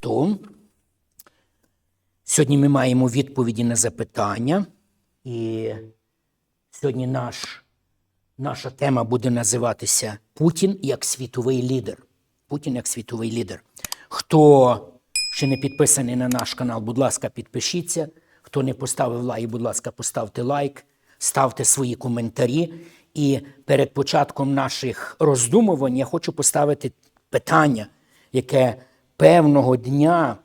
То сьогодні ми маємо відповіді на запитання, і сьогодні наш, наша тема буде називатися Путін як світовий лідер. Путін як світовий лідер. Хто ще не підписаний на наш канал, будь ласка, підпишіться. Хто не поставив лайк, будь ласка, поставте лайк, ставте свої коментарі. І перед початком наших роздумувань я хочу поставити питання, яке певного дня,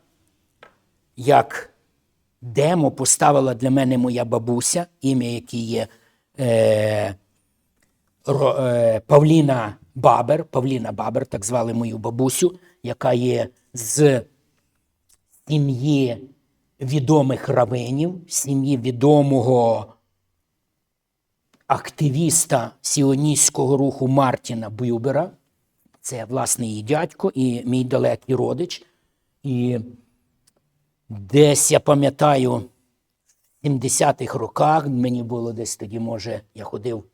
як демо поставила для мене моя бабуся, ім'я якій є е, е, Павліна Бабер, Павліна Бабер, так звали мою бабусю, яка є з сім'ї відомих равинів, сім'ї відомого активіста сіоністського руху Мартіна Бюбера. Це власне її дядько і мій далекий родич. І десь я пам'ятаю, в 70-х роках мені було десь тоді, може, я ходив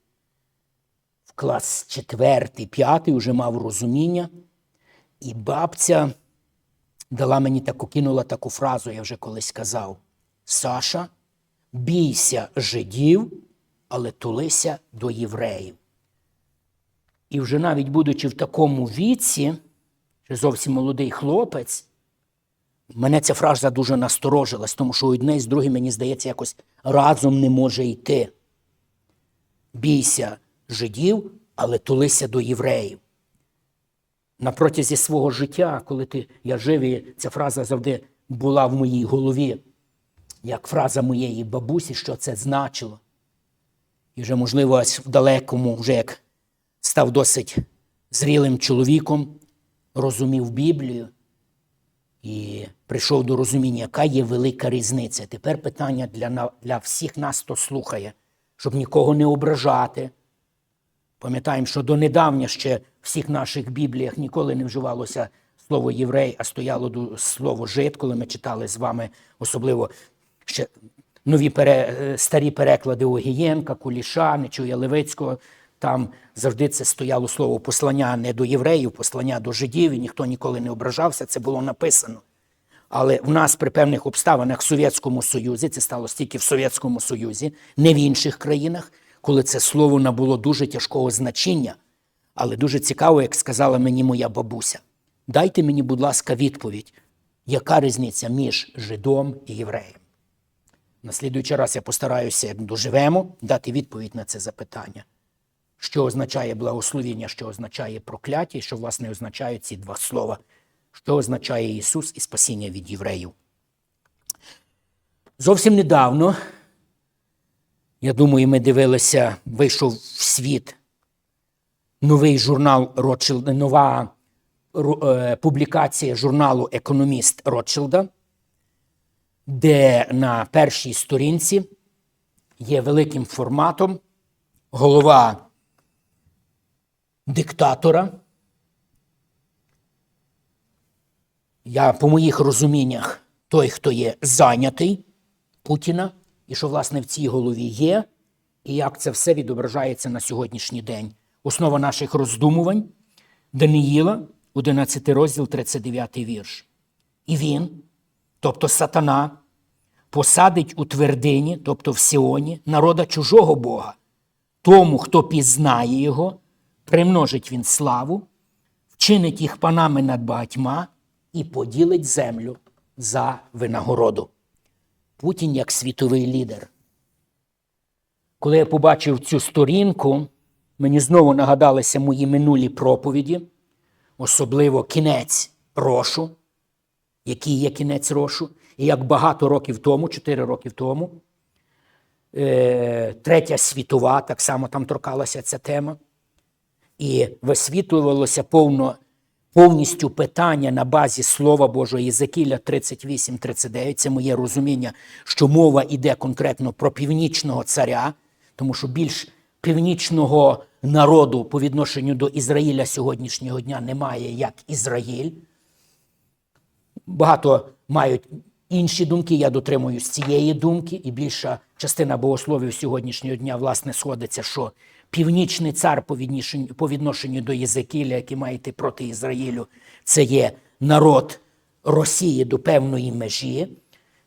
в клас четвертий, п'ятий, вже мав розуміння. І бабця дала мені таку, кинула таку фразу, я вже колись казав: Саша, бійся жидів, але тулися до євреїв. І вже навіть будучи в такому віці, ще зовсім молодий хлопець, мене ця фраза дуже насторожилась, тому що одне з другим, мені здається, якось разом не може йти. Бійся жидів, але тулися до євреїв. На протязі свого життя, коли ти, я жив, і ця фраза завжди була в моїй голові, як фраза моєї бабусі, що це значило. І вже, можливо, в далекому, вже як став досить зрілим чоловіком, розумів Біблію і прийшов до розуміння, яка є велика різниця. Тепер питання для, для всіх нас, хто слухає, щоб нікого не ображати. Пам'ятаємо, що донедавня ще в всіх наших бібліях ніколи не вживалося слово єврей, а стояло слово жид, коли ми читали з вами, особливо ще нові пере, е, старі переклади Огієнка, Куліша, Нечуя Левицького. Там завжди це стояло слово послання не до євреїв, послання до жидів, і ніхто ніколи не ображався, це було написано. Але в нас при певних обставинах в Совєтському Союзі, це сталося тільки в Совєтському Союзі, не в інших країнах, коли це слово набуло дуже тяжкого значення. Але дуже цікаво, як сказала мені моя бабуся. Дайте мені, будь ласка, відповідь, яка різниця між жидом і євреєм. На слідуючий раз я постараюся, як доживемо, дати відповідь на це запитання. Що означає благословіння, що означає прокляття, і що, власне, означають ці два слова, що означає Ісус і спасіння від євреїв. Зовсім недавно, я думаю, ми дивилися, вийшов в світ новий журнал Ротшилда, нова е, публікація журналу Економіст Ротшилда, де на першій сторінці є великим форматом голова диктатора. Я по моїх розуміннях той, хто є зайнятий Путіна, і що, власне, в цій голові є, і як це все відображається на сьогоднішній день. Основа наших роздумувань Даниїла, 11 розділ, 39 вірш. І він, тобто сатана, посадить у твердині, тобто в Сіоні, народа чужого Бога. Тому, хто пізнає його, примножить він славу, вчинить їх панами над багатьма і поділить землю за винагороду. Путін як світовий лідер. Коли я побачив цю сторінку, мені знову нагадалися мої минулі проповіді, особливо кінець рошу, який є кінець рошу, і як багато років тому, 4 роки тому, е, Третя світова, так само там торкалася ця тема. І висвітлювалося повно, повністю питання на базі Слова Божого Єзекіля 38-39. Це моє розуміння, що мова йде конкретно про північного царя, тому що більш північного народу по відношенню до Ізраїля сьогоднішнього дня немає, як Ізраїль. Багато мають інші думки. Я дотримуюсь цієї думки, і більша частина богословів сьогоднішнього дня власне сходиться, що північний цар по відношенню, до Єзекіля, який має йти проти Ізраїлю, це є народ Росії до певної межі.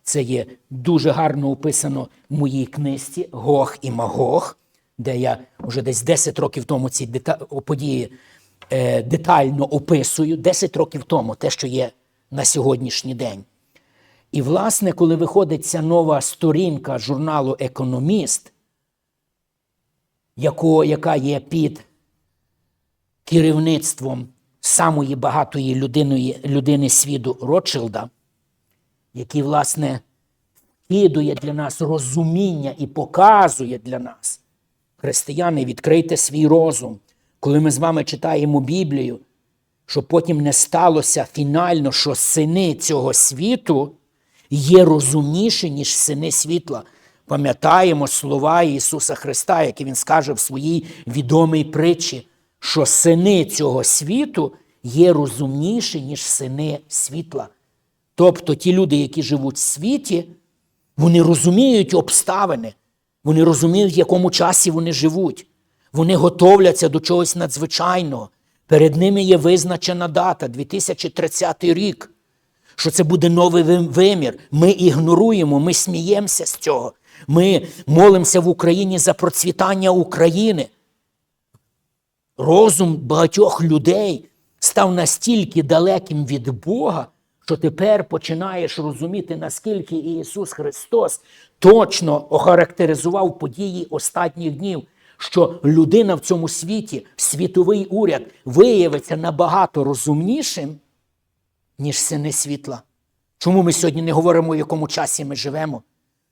Це є дуже гарно описано в моїй книжці Гог і Магог, де я вже десь 10 років тому ці дета- події е, детально описую. 10 років тому те, що є на сьогоднішній день. І, власне, коли виходить ця нова сторінка журналу Економіст, яко, яка є під керівництвом самої багатої людини, людини світу Ротшилда, який, власне, вкидує для нас розуміння і показує для нас. Християни, відкрийте свій розум, коли ми з вами читаємо Біблію, щоб потім не сталося фінально, що сини цього світу є розумніші, ніж сини світла. Пам'ятаємо слова Ісуса Христа, які Він скаже в своїй відомій притчі, що сини цього світу є розумніші, ніж сини світла. Тобто ті люди, які живуть в світі, вони розуміють обставини, вони розуміють, в якому часі вони живуть. Вони готовляться до чогось надзвичайного. Перед ними є визначена дата 2030 рік, що це буде новий вимір. Ми ігноруємо, ми сміємося з цього. Ми молимося в Україні за процвітання України. Розум багатьох людей став настільки далеким від Бога, що тепер починаєш розуміти, наскільки Ісус Христос точно охарактеризував події останніх днів, що людина в цьому світі, світовий уряд, виявиться набагато розумнішим, ніж сини світла. Чому ми сьогодні не говоримо, в якому часі ми живемо?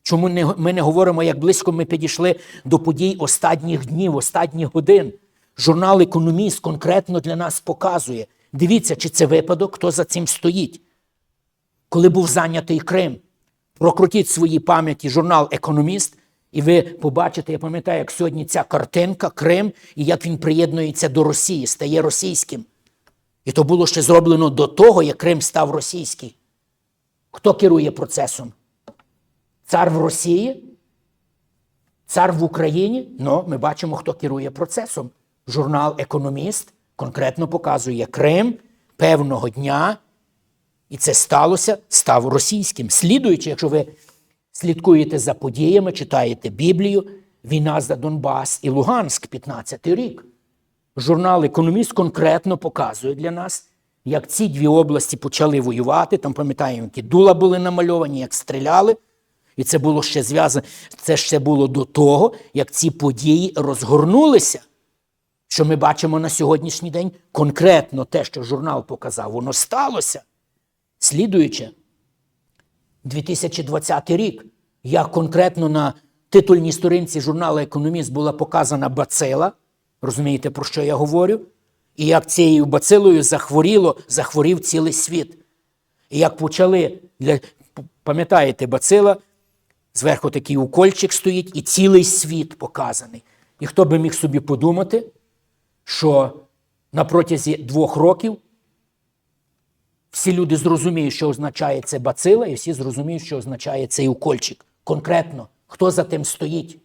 Чому ми не говоримо, як близько ми підійшли до подій останніх днів, останніх годин? Журнал Економіст конкретно для нас показує. Дивіться, чи це випадок, хто за цим стоїть. Коли був зайнятий Крим, прокрутіть в своїй пам'яті журнал Економіст, і ви побачите, я пам'ятаю, як сьогодні ця картинка, Крим, і як він приєднується до Росії, стає російським. І то було ще зроблено до того, як Крим став російський. Хто керує процесом? Цар в Росії? Цар в Україні? Ну, ми бачимо, хто керує процесом. Журнал Економіст конкретно показує Крим певного дня, і це сталося, став російським. Слідуючи, якщо ви слідкуєте за подіями, читаєте Біблію, війна за Донбас і Луганськ, 15 рік. Журнал Економіст конкретно показує для нас, як ці дві області почали воювати. Там пам'ятаємо, які дула були намальовані, як стріляли. І це було ще зв'язано, це ще було до того, як ці події розгорнулися. Що ми бачимо на сьогоднішній день, конкретно те, що журнал показав, воно сталося. Слідуючи, 2020 рік, як конкретно на титульній сторінці журналу Економіст була показана бацила, розумієте, про що я говорю? І як цією бацилою захворіло, захворів цілий світ. І як почали, пам'ятаєте, бацила, зверху такий укольчик стоїть, і цілий світ показаний. І хто би міг собі подумати, що на протязі двох років всі люди зрозуміють, що означає це бацила, і всі зрозуміють, що означає цей укольчик. Конкретно, хто за тим стоїть?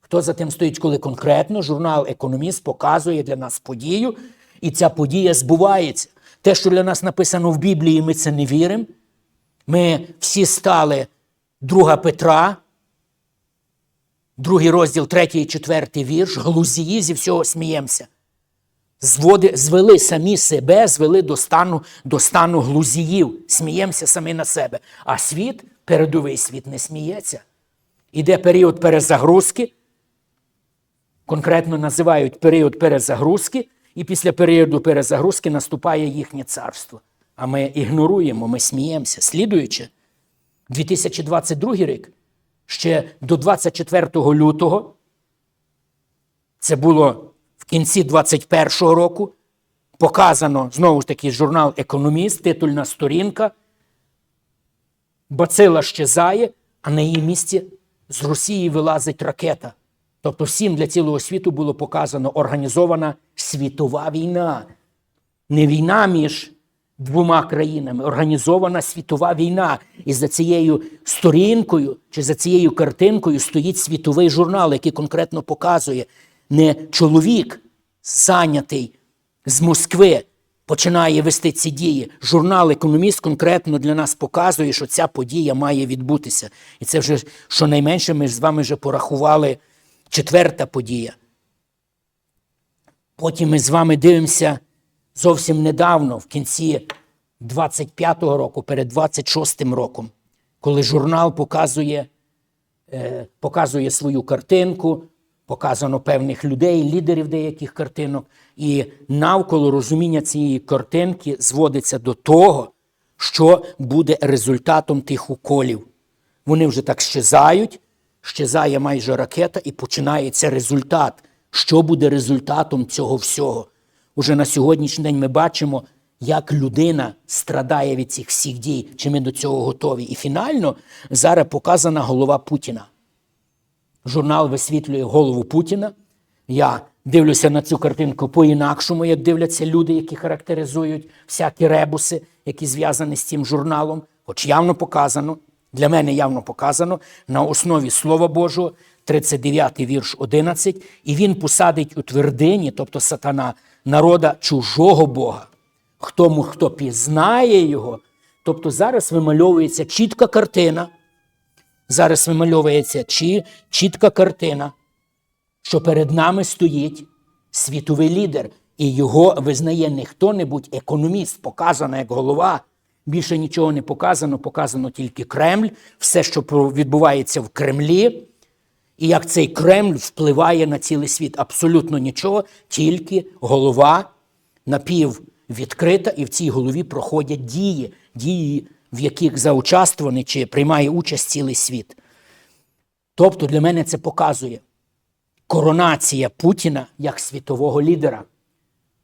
Хто за тим стоїть, коли конкретно журнал Економіст показує для нас подію, і ця подія збувається. Те, що для нас написано в Біблії, ми це не віримо. Ми всі стали друга Петра, другий розділ, третій і четвертий вірш, глузії зі всього сміємося. Зводи, звели самі себе, звели до стану, до стану глузіїв, сміємося самі на себе. А світ, передовий світ, не сміється. Іде період перезагрузки, конкретно називають період перезагрузки, і після періоду перезагрузки наступає їхнє царство. А ми ігноруємо, ми сміємося. Слідуючи, 2022 рік, ще до 24 лютого, це було кінці 21-го року, показано знову ж таки журнал Економіст, титульна сторінка. Бацила щезає, а на її місці з Росії вилазить ракета. Тобто всім для цілого світу було показано організована світова війна. Не війна між двома країнами, організована світова війна. І за цією сторінкою чи за цією картинкою стоїть світовий журнал, який конкретно показує не чоловік, зайнятий з Москви, починає вести ці дії. Журнал Економіст конкретно для нас показує, що ця подія має відбутися. І це вже щонайменше ми з вами вже порахували четверта подія. Потім ми з вами дивимося зовсім недавно, в кінці 25-го року, перед 26-м роком, коли журнал показує, е, показує свою картинку, показано певних людей, лідерів деяких картинок, і навколо розуміння цієї картинки зводиться до того, що буде результатом тих уколів. Вони вже так щезають, щезає майже ракета, і починається результат. Що буде результатом цього всього? Уже на сьогоднішній день ми бачимо, як людина страдає від цих всіх дій, чи ми до цього готові. І фінально зараз показана голова Путіна. Журнал висвітлює голову Путіна. Я дивлюся на цю картинку по-інакшому, як дивляться люди, які характеризують всякі ребуси, які зв'язані з цим журналом. Хоч явно показано, для мене явно показано на основі Слова Божого, 39 вірш 11, і він посадить у твердині, тобто сатана, народа чужого Бога. Хто, хто пізнає його, тобто зараз вимальовується чітка картина. Зараз вимальовується чі, чітка картина, що перед нами стоїть світовий лідер, і його визнає не хто-небудь, економіст, показано як голова. Більше нічого не показано, показано тільки Кремль, все, що відбувається в Кремлі, і як цей Кремль впливає на цілий світ. Абсолютно нічого, тільки голова напіввідкрита, і в цій голові проходять дії, дії, в яких заучаствований чи приймає участь цілий світ. Тобто для мене це показує коронація Путіна як світового лідера.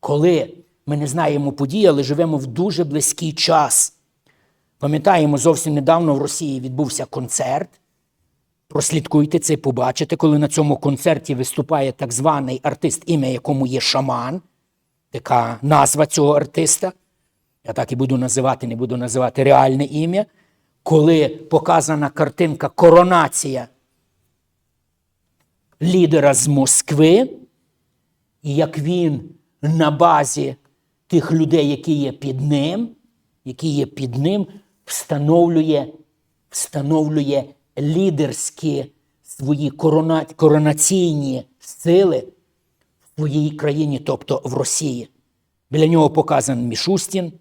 Коли ми не знаємо події, але живемо в дуже близький час. Пам'ятаємо, зовсім недавно в Росії відбувся концерт. Прослідкуйте це, побачите, коли на цьому концерті виступає так званий артист, ім'я якому є шаман, така назва цього артиста. Я так і буду називати, не буду називати реальне ім'я. Коли показана картинка коронація лідера з Москви, і як він на базі тих людей, які є під ним, які є під ним, встановлює, встановлює лідерські свої корона, коронаційні сили в своїй країні, тобто в Росії. Біля нього показан Мішустін,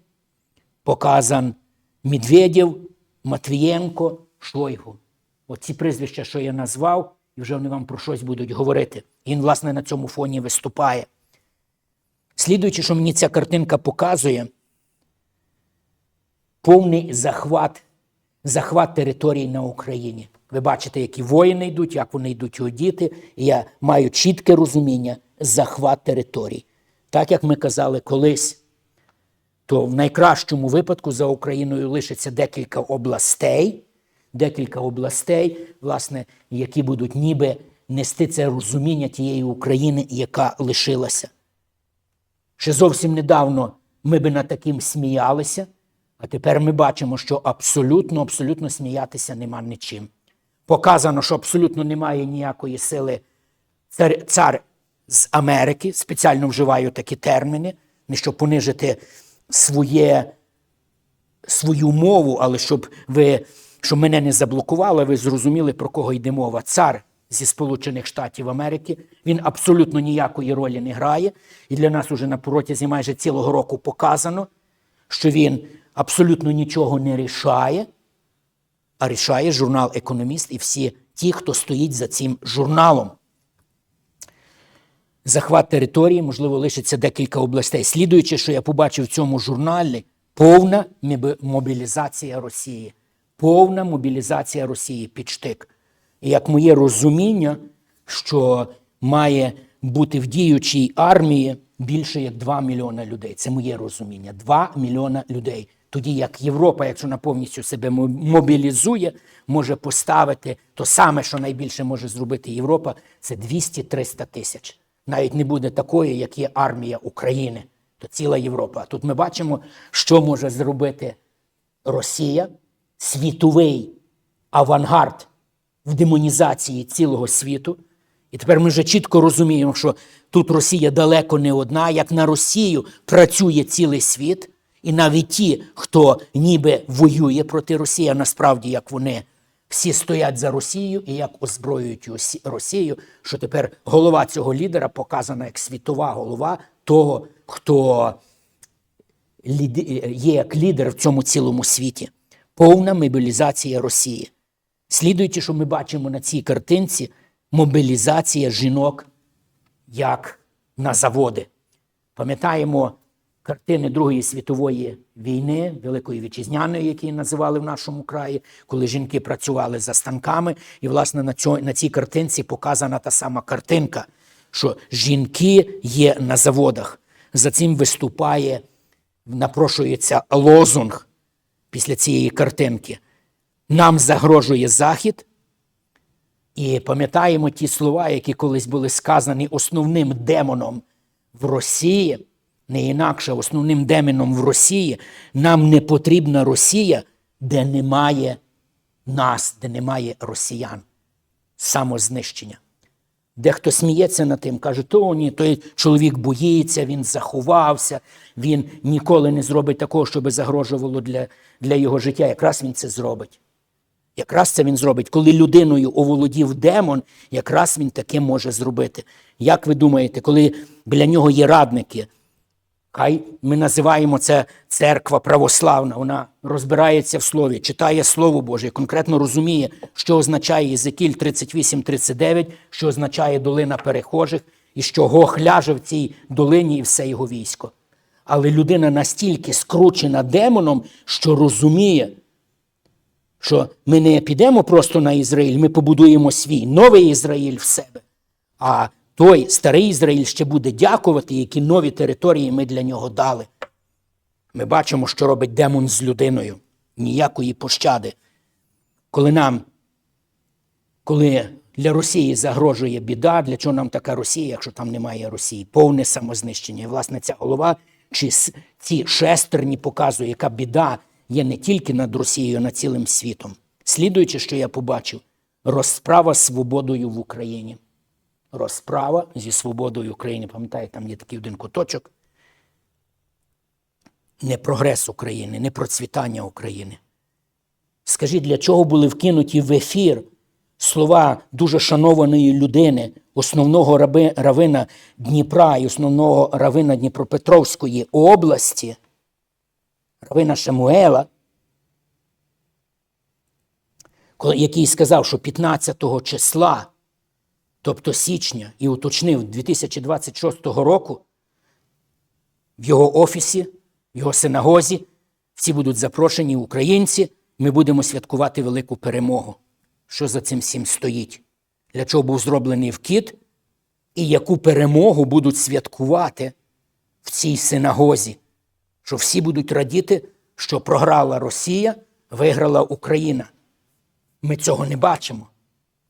показан Медведєв, Матвієнко, Шойгу. Оці прізвища, що я назвав, і вже вони вам про щось будуть говорити. Він, власне, на цьому фоні виступає. Слідуючи, що мені ця картинка показує, повний захват, захват території на Україні. Ви бачите, які воїни йдуть, як вони йдуть його діти. І я маю чітке розуміння захват територій. Так як ми казали колись, то в найкращому випадку за Україною лишиться декілька областей, декілька областей, власне, які будуть ніби нести це розуміння тієї України, яка лишилася. Ще зовсім недавно ми би над таким сміялися, а тепер ми бачимо, що абсолютно, абсолютно сміятися нема нічим. Показано, що абсолютно немає ніякої сили цар, цар з Америки, спеціально вживаю такі терміни, не щоб понижити своє, свою мову, але щоб ви, щоб мене не заблокували, ви зрозуміли, про кого йде мова. Цар зі Сполучених Штатів Америки. Він абсолютно ніякої ролі не грає. І для нас уже на протязі майже цілого року показано, що він абсолютно нічого не рішає, а рішає журнал Економіст і всі ті, хто стоїть за цим журналом. Захват території, можливо, лишиться декілька областей. Слідуючи, що я побачив в цьому журналі, повна мобілізація Росії. Повна мобілізація Росії під штик. І як моє розуміння, що має бути в діючій армії більше як 2 мільйона людей. Це моє розуміння. 2 мільйона людей. Тоді як Європа, якщо вона повністю себе мобілізує, може поставити то саме, що найбільше може зробити Європа, це 200-300 тисяч. Навіть не буде такої, як є армія України. то ціла Європа. А тут ми бачимо, що може зробити Росія, світовий авангард в демонізації цілого світу. І тепер ми вже чітко розуміємо, що тут Росія далеко не одна, як на Росію працює цілий світ, і навіть ті, хто ніби воює проти Росії, а насправді як вони всі стоять за Росією і як озброюють Росію, що тепер голова цього лідера показана як світова голова того, хто є як лідер в цьому цілому світі. Повна мобілізація Росії. Слідуючи, що ми бачимо на цій картинці, мобілізація жінок як на заводи. Пам'ятаємо картини Другої світової війни, Великої Вітчизняної, які називали в нашому краї, коли жінки працювали за станками. І, власне, на, цьо, на цій картинці показана та сама картинка, що жінки є на заводах. За цим виступає, напрошується лозунг після цієї картинки. Нам загрожує Захід, і пам'ятаємо ті слова, які колись були сказані основним демоном в Росії, не інакше основним демоном в Росії. Нам не потрібна Росія, де немає нас, де немає росіян. Самознищення. Дехто сміється над тим, каже, то ні, той чоловік боїться, він заховався, він ніколи не зробить такого, щоб загрожувало для, для його життя. Якраз він це зробить. Якраз це він зробить. Коли людиною оволодів демон, якраз він таке може зробити. Як ви думаєте, коли біля нього є радники? Хай ми називаємо це церква православна. Вона розбирається в слові, читає Слово Боже, конкретно розуміє, що означає Єзекіль 38-39, що означає долина перехожих, і що Гог ляже в цій долині і все його військо. Але людина настільки скручена демоном, що розуміє, що ми не підемо просто на Ізраїль, ми побудуємо свій новий Ізраїль в себе. А той старий Ізраїль ще буде дякувати, які нові території ми для нього дали. Ми бачимо, що робить демон з людиною. Ніякої пощади. Коли нам, коли для Росії загрожує біда, для чого нам така Росія, якщо там немає Росії? Повне самознищення. І, власне, ця голова чи ці шестерні показує, яка біда є не тільки над Росією, а над цілим світом. Слідуючи, що я побачив, розправа з свободою в Україні. Розправа зі свободою в Україні. Пам'ятаєте, там є такий один куточок. Не прогрес України, не процвітання України. Скажіть, для чого були вкинуті в ефір слова дуже шанованої людини, основного раби, равина Дніпра і основного равина Дніпропетровської області, равина Шамуела, який сказав, що 15 числа, тобто січня, і уточнив 2026 року, в його офісі, в його синагозі, всі будуть запрошені українці, ми будемо святкувати велику перемогу. Що за цим всім стоїть? Для чого був зроблений вкид? І яку перемогу будуть святкувати в цій синагозі? Що всі будуть радіти, що програла Росія, виграла Україна. Ми цього не бачимо.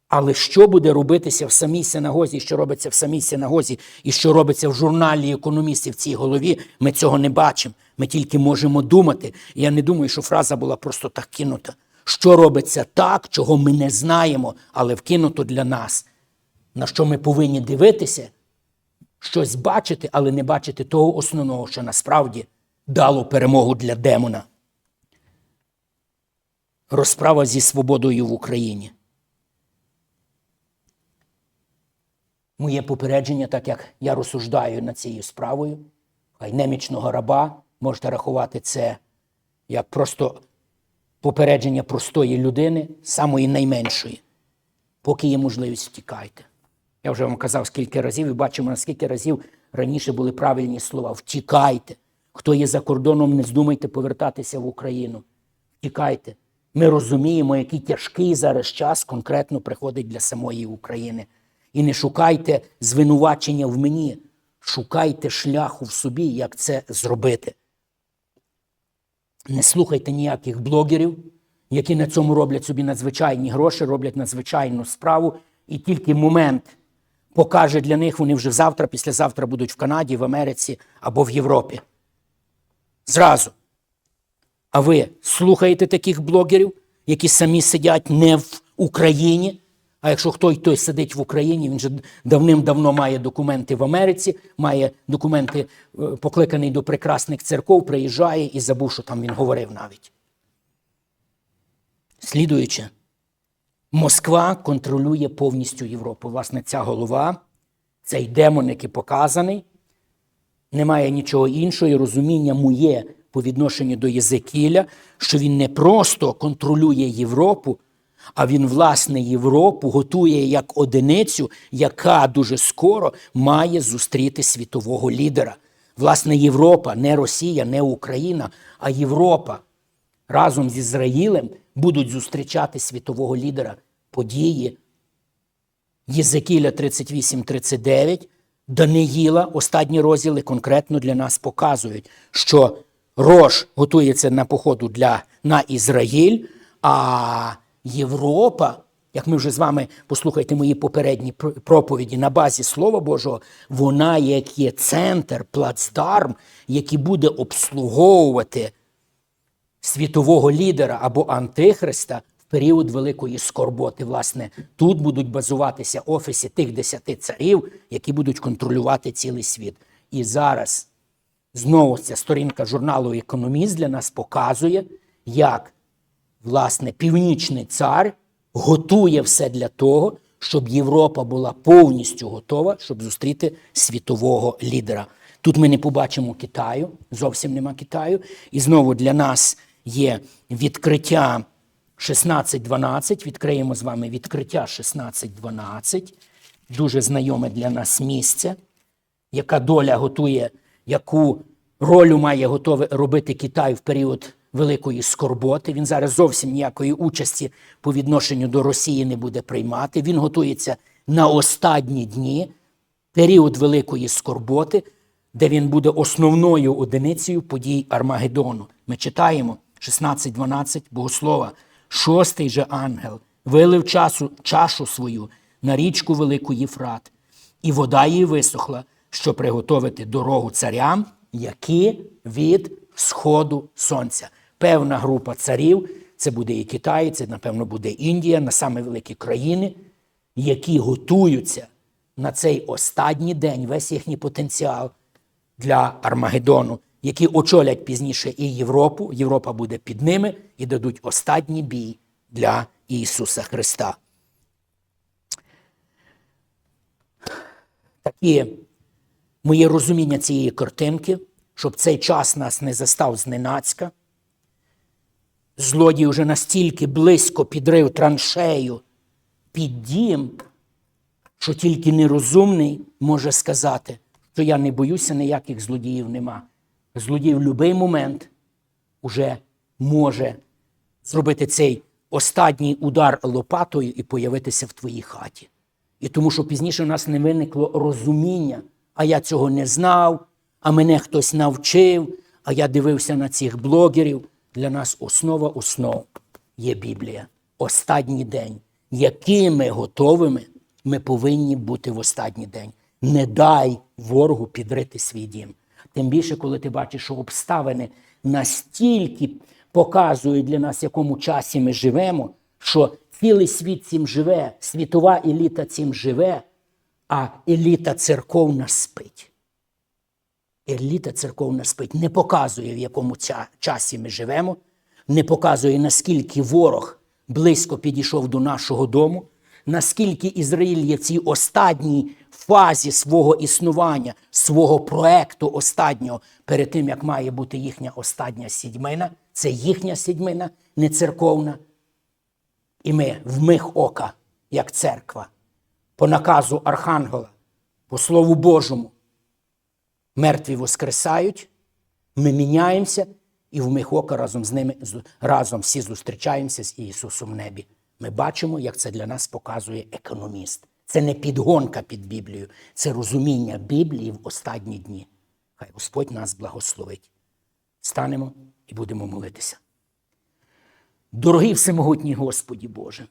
Але що буде робитися в самій синагозі, що робиться в самій синагозі, і що робиться в журналі економістів в цій голові, ми цього не бачимо. Ми тільки можемо думати. Я не думаю, що фраза була просто так кинута. Що робиться так, чого ми не знаємо, але вкинуто для нас. На що ми повинні дивитися, щось бачити, але не бачити того основного, що насправді дало перемогу для демона. Розправа зі свободою в Україні. Моє попередження, так як я розсуждаю над цією справою, хай немічного раба можете рахувати це як просто попередження простої людини, самої найменшої. Поки є можливість, втікайте. Я вже вам казав скільки разів, і бачимо, наскільки разів раніше були правильні слова. Втікайте. Хто є за кордоном, не здумайте повертатися в Україну. Втікайте. Ми розуміємо, який тяжкий зараз час конкретно приходить для самої України. І не шукайте звинувачення в мені, шукайте шляху в собі, як це зробити. Не слухайте ніяких блогерів, які на цьому роблять собі надзвичайні гроші, роблять надзвичайну справу, і тільки момент покаже для них, вони вже завтра, післязавтра будуть в Канаді, в Америці або в Європі. Зразу. А ви слухаєте таких блогерів, які самі сидять не в Україні. А якщо хто той сидить в Україні, він же давним-давно має документи в Америці, має документи, е, покликаний до прекрасних церков, приїжджає і забув, що там він говорив навіть. Слідуючи, Москва контролює повністю Європу. Власне, ця голова, цей демон, який показаний, немає нічого іншого, і розуміння моє по відношенню до Єзекіля, що він не просто контролює Європу, а він, власне, Європу готує як одиницю, яка дуже скоро має зустріти світового лідера. Власне, Європа, не Росія, не Україна, а Європа. Разом з Ізраїлем будуть зустрічати світового лідера. Події. Єзекіля 38-39, Даниїла, останні розділи конкретно для нас показують, що Рош готується на походу для, на Ізраїль, а Європа, як ми вже з вами послухайте мої попередні проповіді на базі Слова Божого, вона як є центр, плацдарм, який буде обслуговувати світового лідера або антихриста в період великої скорботи. Власне, тут будуть базуватися офіси тих десяти царів, які будуть контролювати цілий світ. І зараз знову ця сторінка журналу Економіст для нас показує, як власне північний цар готує все для того, щоб Європа була повністю готова, щоб зустріти світового лідера. Тут ми не побачимо Китаю, зовсім нема Китаю. І знову для нас є відкриття 16.12. Відкриємо з вами відкриття 16.12. Дуже знайоме для нас місце яка доля готує, яку роль має готове робити Китай в період великої скорботи. Він зараз зовсім ніякої участі по відношенню до Росії не буде приймати. Він готується на останні дні, період великої скорботи, де він буде основною одиницею подій Армагеддону. Ми читаємо 16.12 Богослова. Шостий же ангел вилив часу, чашу свою на річку Велику Єфрат, і вода її висохла, щоб приготовити дорогу царям, які від сходу сонця. Певна група царів, це буде і Китай, це, напевно, буде Індія, на саме великі країни, які готуються на цей останній день, весь їхній потенціал для Армагеддону, які очолять пізніше і Європу. Європа буде під ними і дадуть останній бій для Ісуса Христа. Такі моє розуміння цієї картинки, щоб цей час нас не застав зненацька. Злодій вже настільки близько підрив траншею під дім, що тільки нерозумний може сказати, що я не боюся, ніяких злодіїв нема. Злодій в будь-який момент уже може зробити цей останній удар лопатою і появитися в твоїй хаті. І тому, що пізніше у нас не виникло розуміння, а я цього не знав, а мене хтось навчив, а я дивився на цих блогерів. Для нас основа основ є Біблія. Останній день. Якими готовими ми повинні бути в останній день. Не дай ворогу підрити свій дім. Тим більше, коли ти бачиш, що обставини настільки показують для нас, в якому часі ми живемо, що цілий світ цим живе, світова еліта цим живе, а еліта церковна спить. Еліта церковна спить, не показує, в якому часі ми живемо, не показує, наскільки ворог близько підійшов до нашого дому, наскільки Ізраїль є в цій останній фазі свого існування, свого проекту останнього, перед тим, як має бути їхня остання сідьмина. Це їхня сідьмина, не церковна. І ми в миг ока, як церква, по наказу Архангела, по Слову Божому, мертві воскресають, ми міняємося, і в миг ока разом з ними разом всі зустрічаємося з Ісусом в небі. Ми бачимо, як це для нас показує економіст. Це не підгонка під Біблію, це розуміння Біблії в останні дні. Хай Господь нас благословить. Станемо і будемо молитися. Дорогий всемогутній Господі Боже,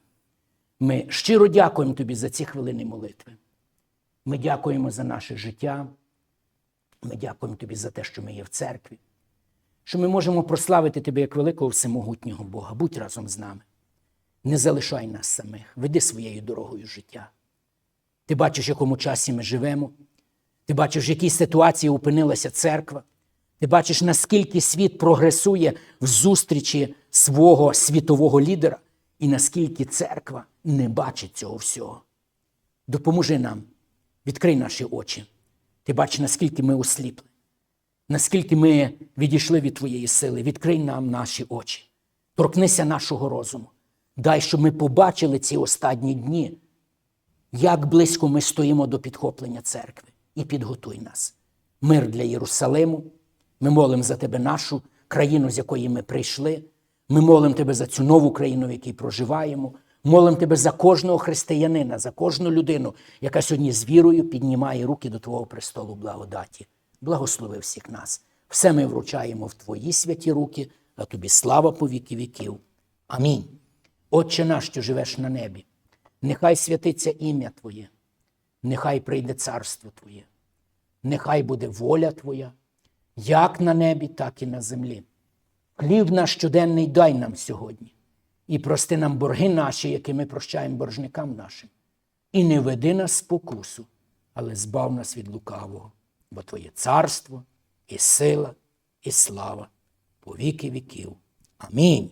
ми щиро дякуємо Тобі за ці хвилини молитви. Ми дякуємо за наше життя. Ми дякуємо тобі за те, що ми є в церкві, що ми можемо прославити тебе як великого всемогутнього Бога. Будь разом з нами. Не залишай нас самих, веди своєю дорогою життя. Ти бачиш, в якому часі ми живемо. Ти бачиш, в якій ситуації опинилася церква. Ти бачиш, наскільки світ прогресує в зустрічі свого світового лідера, і наскільки церква не бачить цього всього. Допоможи нам, відкрий наші очі. Ти бачиш, наскільки ми осліпли, наскільки ми відійшли від Твоєї сили. Відкрий нам наші очі, торкнися нашого розуму. Дай, щоб ми побачили ці останні дні, як близько ми стоїмо до підхоплення церкви, і підготуй нас. Мир для Єрусалиму. Ми молимо за тебе нашу країну, з якої ми прийшли. Ми молимо тебе за цю нову країну, в якій проживаємо. Молимо тебе за кожного християнина, за кожну людину, яка сьогодні з вірою піднімає руки до Твого престолу благодаті. Благослови всіх нас. Все ми вручаємо в Твої святі руки, а тобі слава по віки віків. Амінь. Отче наш, що живеш на небі, нехай святиться ім'я Твоє, нехай прийде царство Твоє, нехай буде воля Твоя, як на небі, так і на землі. Хліб наш щоденний дай нам сьогодні, і прости нам борги наші, які ми прощаємо боржникам нашим. І не веди нас з спокусу, але збав нас від лукавого, бо Твоє царство і сила, і слава по віки віків. Амінь.